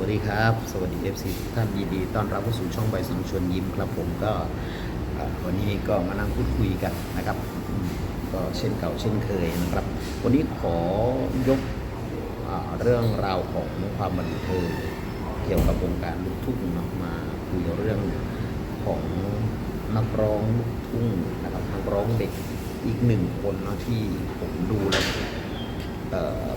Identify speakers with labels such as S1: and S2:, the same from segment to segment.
S1: วัสดีครับ สวัสดี FC ทุกท่านยินดีต้อนรับเข้าสู่ช่องใบสังชวนยิ้มครับผมก็วันนี้ก็มานั่งพูดคุยกันนะครับ ก็เช่นเก่าเช่นเคยนะครับ วันนี้ขอยกอเรื่องราวของความบันเทิงเกี่ยวกับวงการลูกทุ่งเนาะมาคุยเรื่องของนักร้องลูกทุ่งนะครับนักร้องเด็กอีกหนึ่งคนเนาะที่ผมดูแล้ว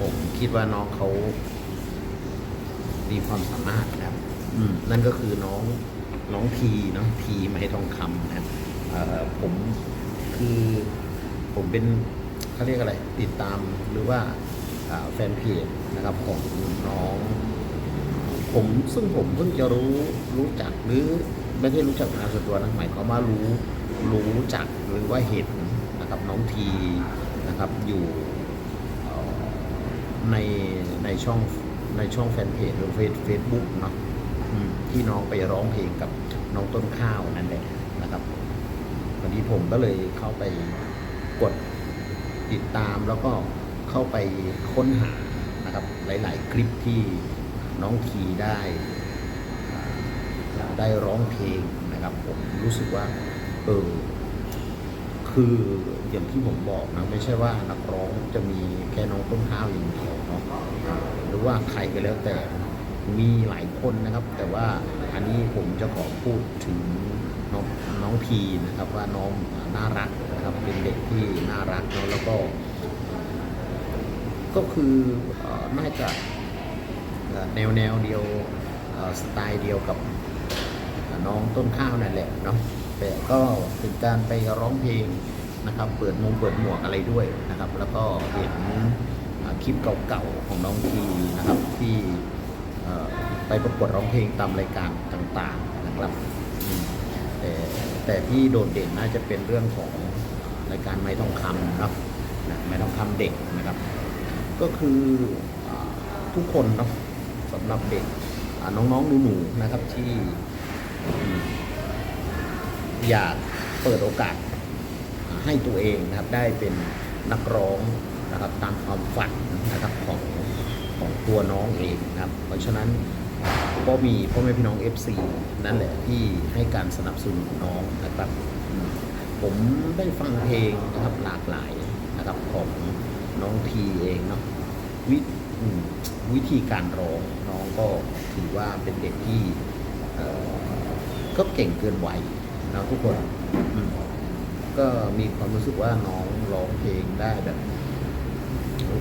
S1: ผมคิดว่าน้องเขา มีความสามารถนะครับ อืมนั่นก็คือน้องน้องทีเนาะทีไม้ทองคำนะครับเอ่อผมคือผมเป็นเขาเรียกอะไร ติดตามหรือว่าอ่าแฟนเพจนะครับของน้อง ผมซึ่งผมเพิ่งจะรู้รู้จักหรือไม่ใช่รู้จักเป็นการส่วนตัวนะหมายความว่ารู้รู้จักหรือว่าเห็นนะครับน้องทีนะครับอยู่เอ่อในในช่อง ในช่องแฟนเพจหรือเฟซเฟซบุ๊กเนาะที่น้องไปร้องเพลงกับน้องต้นข้าวนั่นแหละนะครับวันนี้ผมก็เลยเข้าไปกดติดตามแล้วก็เข้าไปค้นหานะครับ หลาย ๆ คลิปที่น้องทีได้ได้ร้องเพลงนะครับ ผมรู้สึกว่าเออ คืออย่างที่ผมบอกนะไม่ใช่ว่านักร้องจะมีแค่น้องต้นข้าวอย่างเดียวเนาะหรือว่าใครก็แล้วแต่มีหลายคนนะครับ แต่ว่าอันนี้ผมจะขอพูดถึงน้องน้องพีนะครับว่าน้องน่ารักนะครับเป็นเด็กที่น่ารักเนาะแล้วก็ ก็คือน่าจะแนวแนวเดียวสไตล์เดียวกับน้องต้นข้าวนั่นแหละเนาะ แต่ก็เป็นการไปร้องเพลงนะครับ เปิดมุมเปิดหมวกอะไรด้วยนะครับ แล้วก็เห็นคลิปเก่าๆของน้องทีนะครับที่ไปประกวดร้องเพลงตามรายการต่างๆนะครับแต่แต่ที่โดดเด่นน่าจะเป็นเรื่องของรายการไม้ทองคำเนาะนะไม้ทองคำเด็กนะครับ ก็คืออทุกคนเนาะสำหรับเด็กน้องๆหนูๆนะครับที่ อยากเปิดโอกาสให้ตัวเองนะครับได้เป็นนักร้องนะครับตามความฝันนะครับของของตัวน้องเองนะครับ เพราะฉะนั้นก็มีพ่อแม่พี่น้อง FC นั่นแหละที่ให้การสนับสนุนน้องนะครับ ผมได้ฟังเพลงนะครับหลากหลายนะครับของน้องทีเองเนาะวิวิธีการร้องน้องก็ถือว่าเป็นเด็กที่ก็เก่งเกินวัย นะทุกคนอืมก็มีความรู้สึกว่าน้องร้องเพลงได้แบบ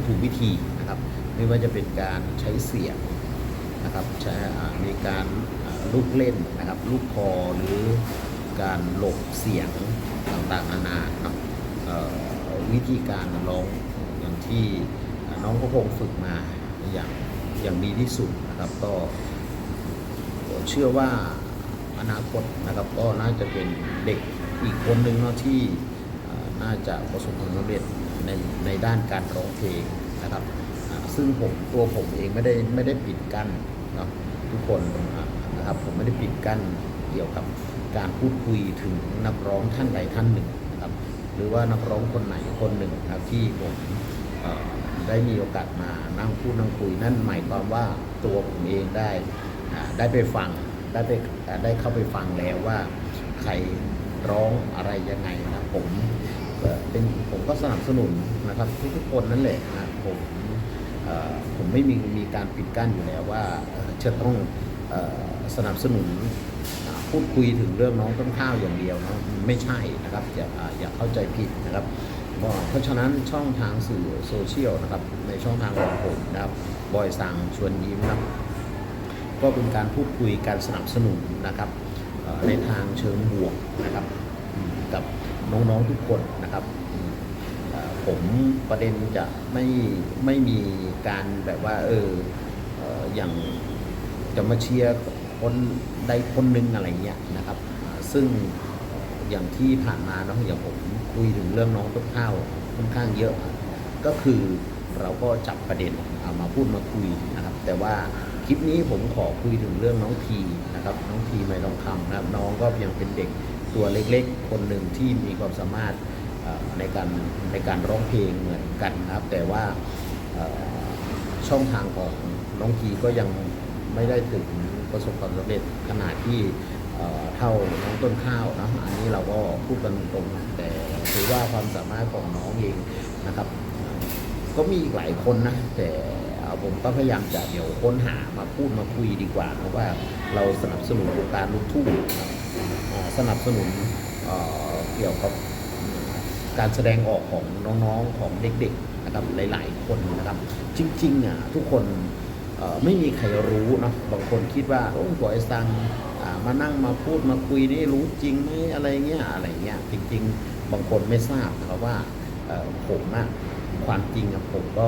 S1: ถูกวิธีนะครับ ไม่ว่าจะเป็นการใช้เสียงนะครับใช้อ่ามีการอ่าลูกเล่นนะครับ ลูกคอหรือการหลบเสียงต่างๆนานาเนาะเอ่อวิธีการร้องอย่างที่น้องก็คงฝึกมาอย่างอย่างดีที่สุดนะครับก็เชื่อว่า อนาคตนะครับ ก็น่าจะเป็นเด็กอีกคนหนึ่งเนาะที่น่าจะประสบความสำเร็จในในด้านการร้องเพลงนะครับ ซึ่งผมตัวผมเองไม่ได้ไม่ได้ปิดกั้นเนาะทุกคนนะครับผมไม่ได้ปิดกั้นเกี่ยวกับการพูดคุยถึงนักร้องท่านใดท่านหนึ่งนะครับ หรือว่านักร้องคนไหนคนหนึ่งนะครับที่ผมได้มีโอกาสมานั่งพูดนั่งคุยนั่นหมายความว่าตัวผมเองได้ได้ไปฟัง ได้ไปอ่าได้เข้าไปฟังแล้วว่า ใครร้องอะไรยังไงนะผมเป็นผมก็สนับสนุนนะครับทุกๆคนนั่นแหละนะผมผมไม่มีมีการปิดกั้นอยู่แล้วว่าจะต้องสนับสนุนพูดคุยถึงเรื่องน้องต้นข้าวอย่างเดียวเนาะไม่ใช่นะครับอย่าอย่าเข้าใจผิดนะครับเพราะฉะนั้นช่องทางสื่อโซเชียลนะครับในช่องทางของผมนะครับบอยสั่งชวนยิ้มนะครับ ก็เป็นการพูดคุยการสนับสนุนนะครับในทางเชิงบวกนะครับกับน้องๆทุกคนนะครับผมประเด็นจะไม่ไม่มีการแบบว่าเอออย่างจะมาเชียร์คนใดคนหนึ่งอะไรเงี้ยนะครับ ซึ่งอย่างที่ผ่านมาเนาะอย่างผมคุยถึงเรื่องน้องต้นข้าวค่อนข้างเยอะ ก็คือเราก็จับประเด็นเอามาพูดมาคุยนะครับ แต่ว่า ลิปนี้ผมขอคุยถึงเรื่องน้องทีนะครับ น้องทีไม่ทองคำนะครับ น้องก็ยังเป็นเด็กตัวเล็กๆ คนหนึ่งที่มีความสามารถในการในการร้องเพลงเหมือนกันนะครับ แต่ว่าช่องทางของน้องทีก็ยังไม่ได้ถึงประสบความสำเร็จขนาดที่เท่าน้องต้นข้าวนะอันนี้เราก็พูดกันตรงๆแต่ถือว่าความสามารถของน้องเองนะครับ ก็มีอีกหลายคนนะแต่ ผมก็พยายามจะเดี๋ยวค้นหามาพูดมาคุยดีกว่านะว่าเราสนับสนุนวงการลูกทุ่งนะครับอ่าสนับสนุนเเกี่ยวกับการแสดงออกของน้องๆของเด็กๆนะครับหลาย ๆ คนนะครับ จริงๆอะทุกคนไม่มีใครรู้เนาะบางคนคิดว่าโอ้ตัวไอ้ซังอ่ามานั่งมาพูดมาคุยนี่รู้จริงไหมอะไรเงี้ยอะไรเงี้ยจริง ๆ บางคนไม่ทราบนะครับว่าผมอะความจริงอะผมก็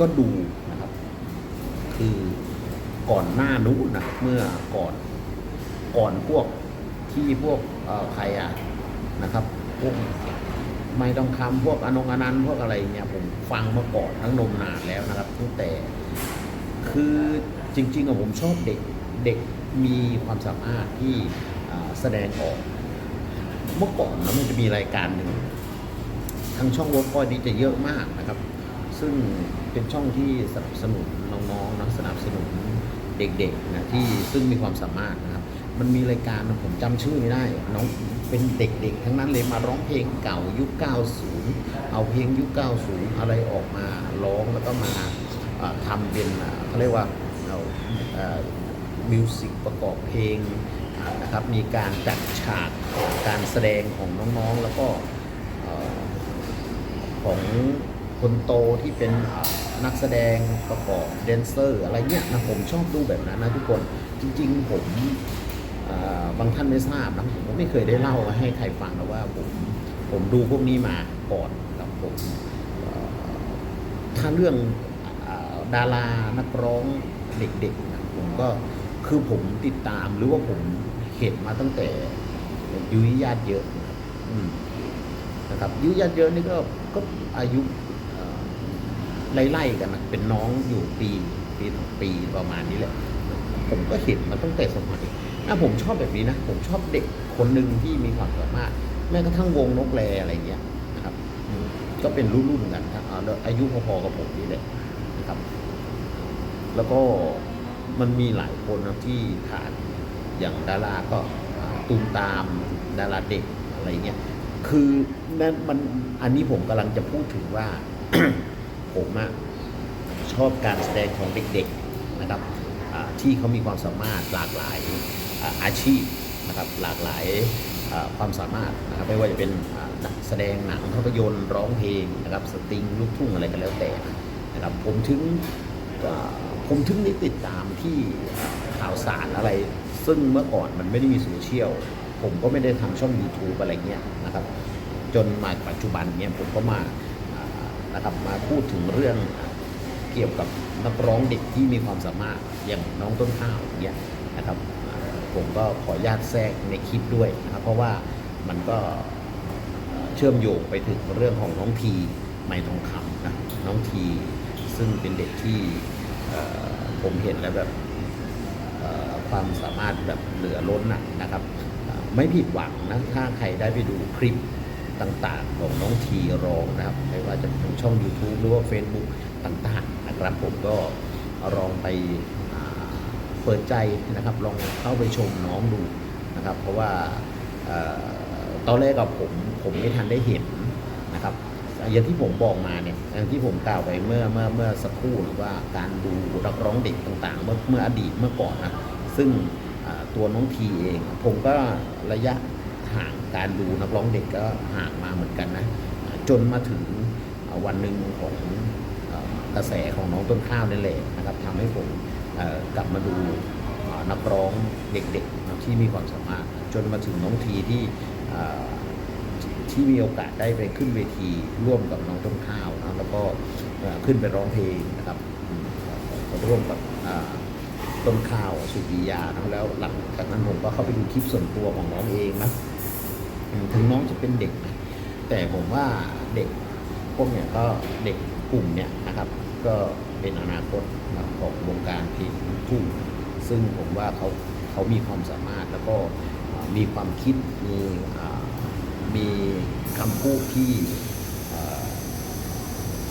S1: ก็ดูนะครับ คือก่อนหน้านู้นนะเมื่อก่อนก่อนพวกที่พวกใครอะนะครับพวกไม่ต้องคำพวกอนงอนันต์พวกอะไรเนี่ยผมฟังมาก่อนทั้งนมนานแล้วนะครับตั้งแต่คือจริงๆอะผมชอบเด็กเด็กมีความสามารถที่แสดงออก เมื่อก่อนนะมันจะมีรายการหนึ่งทางช่องวอล์กอยดีจะเยอะมากนะครับ ซึ่ง เป็นช่องที่สนับสนุนน้องๆนะสนับสนุนเด็กๆนะที่ซึ่งมีความสามารถนะครับ มันมีรายการผมจำชื่อไม่ได้น้องเป็นเด็กๆ ทั้งนั้นเลยมาร้องเพลงเก่ายุค 90 เอาเพลงยุค 90 อะไรออกมาร้องแล้วก็มาอ่าทำเป็นเขาเรียกว่าเอามิวสิกประกอบเพลงนะครับมีการจัดฉากการแสดงของน้องๆ แล้วก็ของ คนโตที่เป็นนักแสดงประกอบแดนเซอร์ อะไรเงี้ยนะผมชอบดูแบบนั้นนะทุกคนจริง ๆ ผมบางท่านไม่ทราบนะผมก็ไม่เคยได้เล่าให้ใครฟังนะว่าผมผมดูพวกนี้มาก่อนครับผมถ้าเรื่องอดารานักร้องเด็กๆนะผมก็คือผมติดตามหรือว่าผมเห็นมาตั้งแต่ยุ้ยญาติเยอะนะครับอืมนะครับอายุญาติเยอะนี่ก็ก็อายุ ไล่ๆกันนะเป็นน้องอยู่ปีปีสองปีประมาณนี้แหละผมก็เห็นมาตั้งแต่สมัยนะผมชอบแบบนี้นะ ผมชอบเด็กคนหนึ่งที่มีความสามารถ แม้กระทั่งวงนกแรอะไรเงี้ยนะครับ ก็เป็นรุ่นๆกันครับอ่าแล้วอายุพอๆกับผมนี่แหละนะครับ แล้วก็มันมีหลายคนนะที่ผ่านอย่างดาราก็อ่าตูมตามดาราเด็กอะไรเงี้ย คือนั่นมันอันนี้ผมกำลังจะพูดถึงว่า ผมอะชอบการแสดงของเด็กๆนะครับที่เขามีความสามารถหลากหลายอาชีพนะครับหลากหลายความสามารถนะครับไม่ว่าจะเป็นแสดงหนังภาพยนตร์ร้องเพลงนะครับสตริงลูกทุ่งอะไรก็แล้วแต่นะครับผมถึงผมถึงได้ติดตามที่ข่าวสารอะไร ซึ่งเมื่อก่อนมันไม่ได้มีโซเชียลผมก็ไม่ได้ทำช่อง YouTube อะไรเงี้ยนะครับจนมาปัจจุบันเนี่ยผมก็มา นะครับมาพูดถึงเรื่องเกี่ยวกับนักร้องเด็กที่มีความสามารถอย่างน้องต้นข้าวเนี่ยนะครับผมก็ขออนุญาตแทรกในคลิปด้วยนะครับเพราะว่ามันก็เชื่อมโยงไปถึงเรื่องของน้องทีไม่ทองคำนะน้องทีซึ่งเป็นเด็กที่ผมเห็นแล้วแบบความสามารถแบบเหลือล้นนะครับ ไม่ผิดหวังนะถ้าใครได้ไปดูคลิป ต่างๆ ของน้องทีร้องนะครับ ไม่ว่าจะเป็นช่อง YouTube หรือว่า Facebook ต่างๆนะครับผมก็ลองไปเปิดใจนะครับ ลองเข้าไปชมน้องดูนะครับ เพราะว่าตอนแรกกับผมผมไม่ทันได้เห็นนะครับอย่างที่ผมบอกมาเนี่ยอย่างที่ผมกล่าวไปเมื่อเมื่อเมื่อสักครู่นะว่าการดูนักร้องเด็กต่างๆ เมื่อเมื่ออดีตเมื่อก่อนนะซึ่งตัวน้องทีเอง ผมก็ระยะ ห่างการดูนักร้องเด็กก็ห่างมาเหมือนกันนะ จนมาถึงวันหนึ่งของกระแสของน้องต้นข้าวนี่แหละนะครับทำให้ผมกลับมาดูนักร้องเด็กๆที่มีความสามารถ จนมาถึงน้องทีที่ที่มีโอกาสได้ไปขึ้นเวทีร่วมกับน้องต้นข้าวนะแล้วก็ขึ้นไปร้องเพลงนะครับร่วมกับต้นข้าวสุริยานะแล้วหลังจากนั้นผมก็เข้าไปดูคลิปส่วนตัวของน้องเองนะ ถึงน้องจะเป็นเด็ก แต่ผมว่าเด็กพวกเนี้ยก็เด็กกลุ่มเนี้ยนะครับ ก็เป็นอนาคตของวงการเพลงลูกทุ่งซึ่งผมว่าเขาเขามีความสามารถแล้วก็มีความคิดมีมีคำพูดที่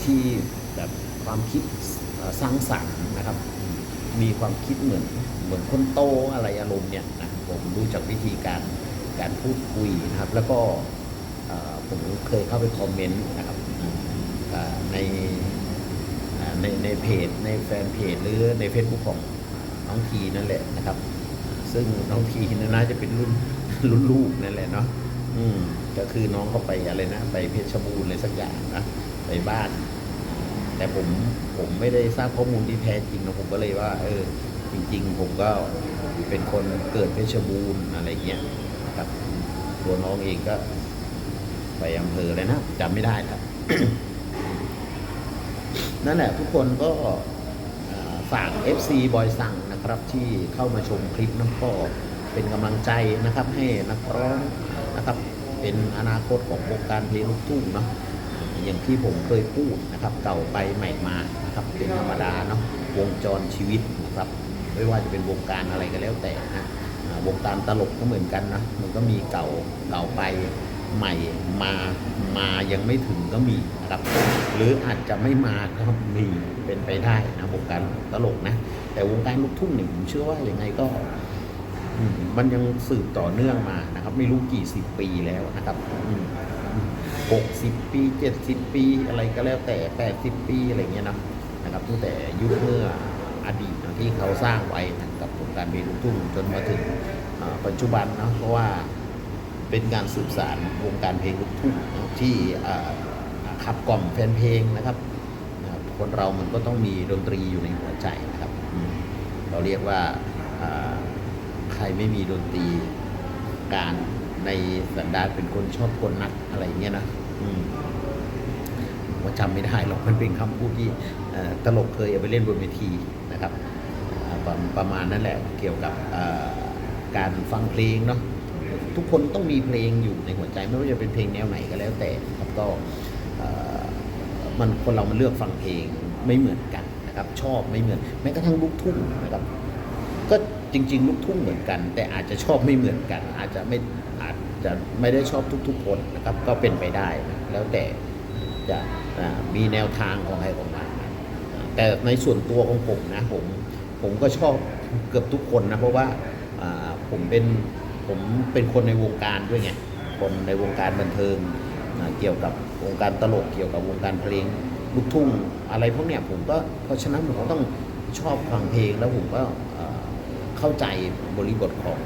S1: ที่แบบความคิดสร้างสรรค์นะครับ มีความคิดเหมือนเหมือนคนโตอะไรอารมณ์เนี่ยนะผมดูจากวิธีการ การพูดคุยนะครับ แล้วก็ผมเคยเข้าไปคอมเมนต์นะครับในในในเพจในแฟนเพจหรือใน Facebook ของน้องทีนั่นแหละนะครับ ซึ่งน้องทีเนยน่าจะเป็นรุ่นรุ่นลูกนั่นแหละเนาะอืมก็คือน้องเขาไปอะไรนะ ไปเพชรบูรณ์อะไรสักอย่างนะไปบ้าน แต่ผมผมไม่ได้ทราบข้อมูลที่แท้จริงนะผมก็เลยว่า เออ จริง ๆ ผมก็เป็นคนเกิดเพชรบูรณ์อะไรเงี้ย นะครับ ตัวน้องเองก็ ไปอำเภอเลยนะจำไม่ได้ครับ นั่นแหละทุกคนก็เอ่อฝาก FC บอยสั่งนะครับที่เข้ามาชมคลิปน้ำก็เป็นกำลังใจนะครับ ให้นักร้องนะครับ เป็นอนาคตของวงการเพลงลูกทุ่งเนาะอย่างที่ผมเคยพูดนะครับ เก่าไปใหม่มานะครับ เป็นธรรมดาเนาะวงจรชีวิตนะครับ ไม่ว่าจะเป็นวงการอะไรก็แล้วแต่นะ วงการตลกก็เหมือนกันนะ มันก็มีเก่าเก่าไปใหม่มามายังไม่ถึงก็มีนะครับ หรืออาจจะไม่มาก็มีเป็นไปได้นะวงการตลกนะ แต่วงการลูกทุ่งเนี่ยผมเชื่อว่าอย่างไงก็มันยังสืบต่อเนื่องมานะครับ ไม่รู้กี่สิบปีแล้วนะครับหกสิบปีเจ็ดสิบปีอะไรก็แล้วแต่แปดสิบปีอะไรเงี้ยนะนะครับตั้งแต่ยุคเมื่ออดีตที่เขาสร้างไว้นะ การเพลงลูกทุ่งจนมาถึงปัจจุบันนะเพราะว่าเป็นการสืบสารวงการเพลงลูกทุ่งที่ขับกล่อมแฟนเพลงนะครับ คนเรามันก็ต้องมีดนตรีอยู่ในหัวใจนะครับ เราเรียกว่าใครไม่มีดนตรีการในสันดานเป็นคนชอบกลนักอะไรเงี้ยนะอืมผมก็จำไม่ได้หรอกมันเป็นคำพูดที่ตลกเคยเอาไปเล่นบนเวทีนะครับ ประประมาณนั้นแหละเกี่ยวกับการฟังเพลงเนาะทุกคนต้องมีเพลงอยู่ในหัวใจไม่ว่าจะเป็นเพลงแนวไหนก็แล้วแต่ครับก็มันคนเรามันเลือกฟังเพลงไม่เหมือนกันนะครับ ชอบไม่เหมือนแม้กระทั่งลูกทุ่งนะครับ ก็จริง ๆ ลูกทุ่งเหมือนกัน แต่อาจจะชอบไม่เหมือนกัน อาจจะไม่อาจจะไม่ได้ชอบทุก ๆ คนนะครับ ก็เป็นไปได้นะแล้วแต่จะมีแนวทางของใครของมันแต่ในส่วนตัวของผมนะผม ผมก็ชอบเกือบทุกคนนะ เพราะว่าผมเป็นผมเป็นคนในวงการด้วยไงคนในวงการบันเทิงเกี่ยวกับวงการตลกเกี่ยวกับวงการเพลงลูกทุ่งอะไรพวกเนี้ยผมก็เพราะฉะนั้นผมก็ต้องชอบฟังเพลงแล้วผมก็เข้าใจบริบทของ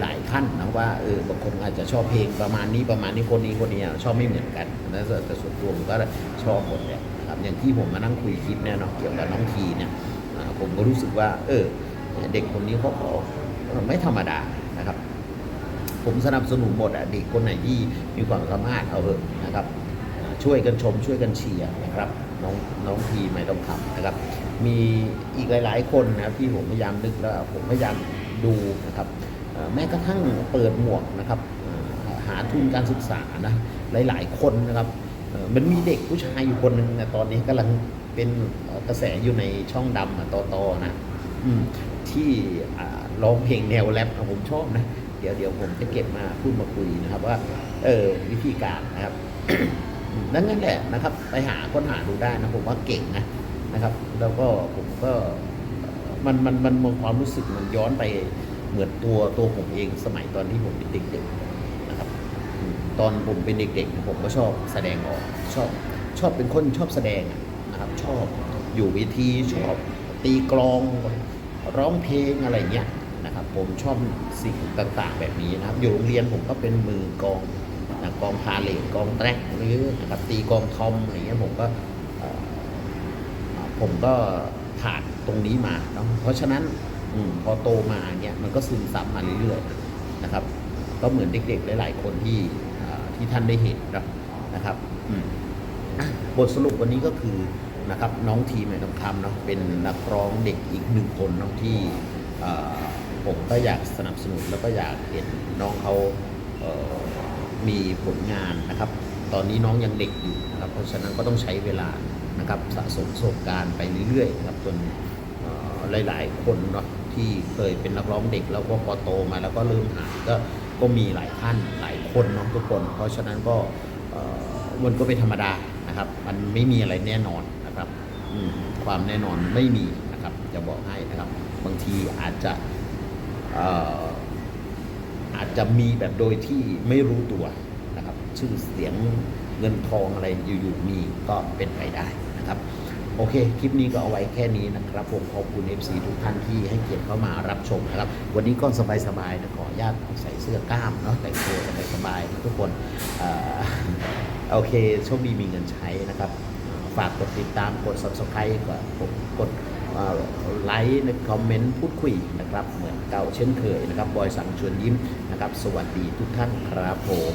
S1: หลาย ๆ ท่านนะว่าเออบางคนอาจจะชอบเพลงประมาณนี้ประมาณนี้คนนี้คนนี้ชอบไม่เหมือนกันนะแต่ส่วนตัวผมก็ชอบหมดเนี่ยนะครับอย่างที่ผมมานั่งคุยคลิปเนี่ยเนาะเกี่ยวกับน้องทีเนี่ย ผมก็รู้สึกว่า เออ เด็กคนนี้เขาก็ไม่ธรรมดานะครับ ผมสนับสนุนหมดอะเด็กคนไหนที่มีความสามารถเอาเถอะนะครับ ช่วยกันชมช่วยกันเชียร์นะครับ น้องน้องทีไม่ต้องทำนะครับ มีอีกหลาย ๆ คนนะครับที่ผมพยายามนึกแล้วผมพยายามดูนะครับแม้กระทั่งเปิดหมวกนะครับหาทุนการศึกษานะหลาย ๆ คนนะครับมันมีเด็กผู้ชายอยู่คนหนึ่งนะตอนนี้กำลัง เป็นเอ่อกระแสอยู่ในช่องดำอะตอตอนะอืมที่อ่าร้องเพลงแนวแรปอะผมชอบนะ เดี๋ยวเดี๋ยวผมจะเก็บมาพูดมาคุยนะครับ ว่า เออวิธีการนะครับอืมนั่นนั่นแหละนะครับ ไปหาค้นหาดูได้นะผมว่าเก่งนะนะครับ แล้วก็ผมก็เอ่อมันมันมันมองความรู้สึกมันย้อนไปเหมือนตัวตัวผมเองสมัยตอนที่ผมเป็นเด็กๆนะครับอืมตอนผมเป็นเด็กๆผมก็ชอบแสดงออกชอบชอบเป็นคนชอบแสดงอะ นะครับ ชอบอยู่เวทีชอบตีกลองร้องเพลงอะไรเงี้ยนะครับ ผมชอบสิ่งต่างๆ แบบนี้นะครับ อยู่โรงเรียนผมก็เป็นมือกองนะกองพาเลทกองแตรกหรือนะครับตีกองทอมอะไรเงี้ยผมก็ผมก็ผ่านตรงนี้มาเนาะเพราะฉะนั้นอพอโตมาเนี่ยมันก็ซึมซับมาเรื่อยๆนะครับ ก็เหมือนเด็กๆหลายๆคนที่ที่ท่านได้เห็นนะครับบทสรุปวันนี้ก็คือ นะครับน้องทีใหม่ทองคำเนาะเป็นนักร้องเด็กอีกหนึ่งคนเนาะที่ผมก็อยากสนับสนุนแล้วก็อยากเห็นน้องเขามีผลงานนะครับ ตอนนี้น้องยังเด็กอยู่นะครับ เพราะฉะนั้นก็ต้องใช้เวลานะครับสะสมประสบการณ์ไปเรื่อยๆนะครับจนหลาย ๆ คนเนาะที่เคยเป็นนักร้องเด็กแล้วก็พอโตมาแล้วก็เริ่มหายก็ก็มีหลายท่านหลายคนเนาะทุกคน เพราะฉะนั้นก็มันก็เป็นธรรมดานะครับ มันไม่มีอะไรแน่นอน ความแน่นอนไม่มีนะครับจะบอกให้นะครับ บางทีอาจจะอาจจะมีแบบโดยที่ไม่รู้ตัวนะครับ ชื่อเสียงเงินทองอะไรอยู่ๆมีก็เป็นไปได้นะครับ โอเค คลิปนี้ก็เอาไว้แค่นี้นะครับ ผมขอบคุณ FC ทุกท่านที่ให้เกียรติเข้ามารับชมนะครับ วันนี้ก็สบายๆนะขออนุญาตใส่เสื้อกล้ามเนาะแต่งตัวสบายๆนะทุกคนอโอเคโชคดีมีเงินใช้นะครับ ฝากกดติดตามกด subscribe กดกดไลค์ในคอมเมนต์พูดคุยนะครับ เหมือนเก่าเช่นเคยนะครับบอยสังชวนยิ้มนะครับ สวัสดีทุกท่านครับผม